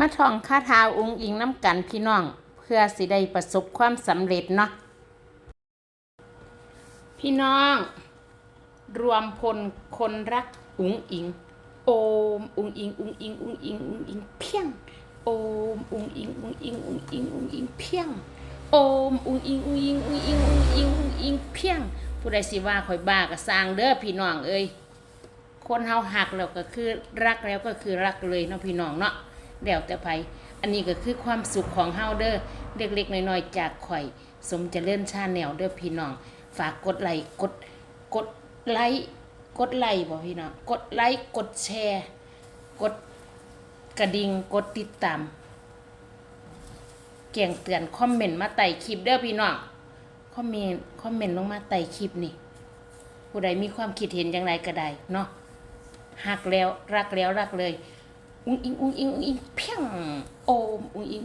มาท่องคาถาองค์อิงน้ำกันพี่น้อง เพื่อสิได้ประสบความสำเร็จเนาะพี่น้อง รวมพลคนรักอุงอิง โอมอุงอิงอุงอิงอุงอิงอุงอิงเพียง โอมอุงอิงอุงอิงอุงอิงอุงอิงเพียง โอมอุงอิงอุงอิงอุงอิงอุงอิงอุงอิงเพียง ผู้ใดสิว่าข่อยบ้าก็สร้างเด้อพี่น้องเอ้ยคนเฮาหักแล้วก็คือรักแล้วก็คือรักเลยเนาะพี่น้องเนาะ แล้วแต่ไผอันนี้ก็คือความสุขของเฮาเด้อเล็กๆน้อยๆจากข่อย สมเจริญชาแนลเด้อพี่น้อง ฝากกดไลค์กดกดไลค์กดไลค์บ่พี่น้องกดไลค์กดแชร์ กดกระดิ่งกดติดตามแจ้งเตือนคอมเมนต์มาใต้คลิปเด้อพี่น้องคอมเมนต์คอมเมนต์ลงมาใต้คลิปนี่ผู้ใดมีความคิดเห็นอย่างไรก็ได้เนาะหักแล้วรักแล้วรักเลย อุ้งอิงอุ้งอิงอุ้งอิงเพียงโอมอุ้งอิง